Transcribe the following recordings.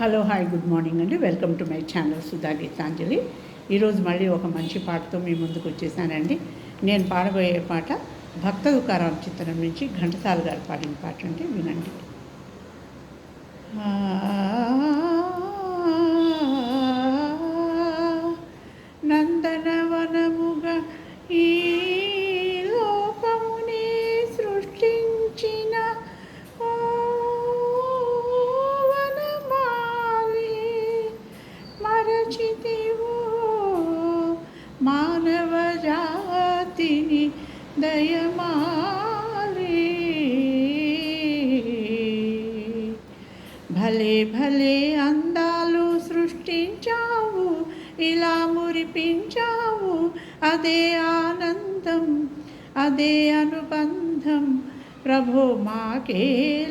Hello hi good morning అండి. Welcome to my channel Sudha Geethanjali ఈరోజు మళ్ళీ ఒక మంచి పాటతో మీ ముందుకు వచ్చేసానండి. నేను పాడబోయే పాట భక్త దుకారాం చిత్రం నుంచి ఘంటసాల గారు పాడిన పాట అండి వినండి. మరచితివో మానవ జాతిని దయమాలి. భలే భలే అందాలు సృష్టించావు ఇలా మురిపించావు. అదే ఆనందం అదే అనుబంధం ప్రభు మాకేలయ్యవు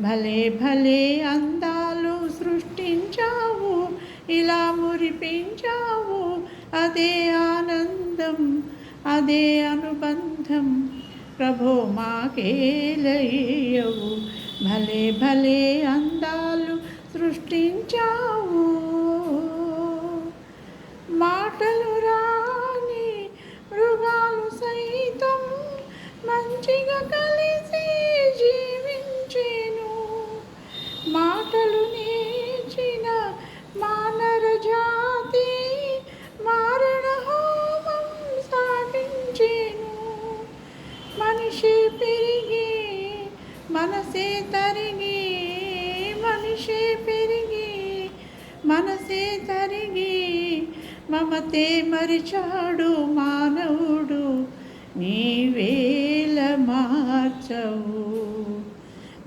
భలే భలే అందాలు సృష్టించావు ఇలా మురిపించావు. అదే ఆనందం అదే అనుబంధం ప్రభో మాకేలయ్యవు భలే భలే అందాలు సృష్టించావు. మాటలు రాని మృగాలు సైతం మంచిగా కల మనసే తరిగి మమతే మరిచాడు మానవుడు. నీవేల మార్చవు.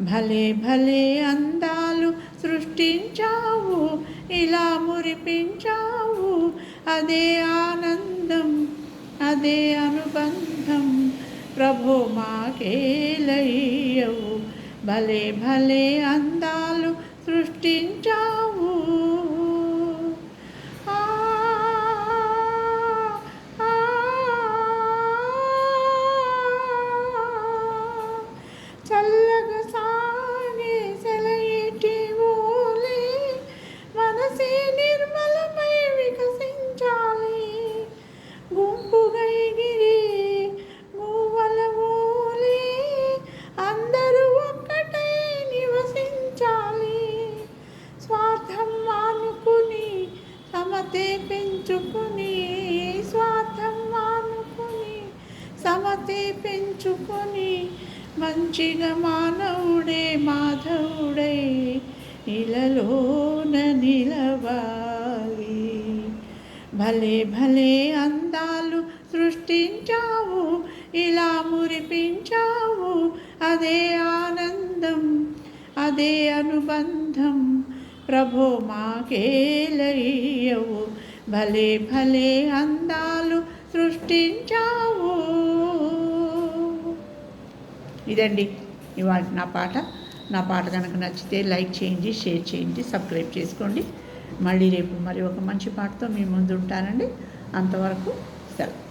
భలే భలే అందాలు సృష్టించావు ఇలా మురిపించావు. అదే ఆనందం అదే అనుబంధం ప్రభు మాకేలయ్యవు భలే భలే అందాలు సృష్టించావు పెంచుకొని మంచిగా మానవుడే మాధవుడై ఇలలోన నిలవాలి. భలే భలే అందాలు సృష్టించావు ఇలా మురిపించావు. అదే ఆనందం అదే అనుబంధం ప్రభో మాకేలయ్యవు భలే భలే అందాలు సృష్టించావు ఇదండి. ఇవాళ నా పాట. నా పాట కనుక నచ్చితే లైక్ చేయండి షేర్ చేయండి సబ్స్క్రైబ్ చేసుకోండి. మళ్ళీ రేపు మరి ఒక మంచి పాటతో మీ ముందు ఉంటానండి. అంతవరకు సెలవు.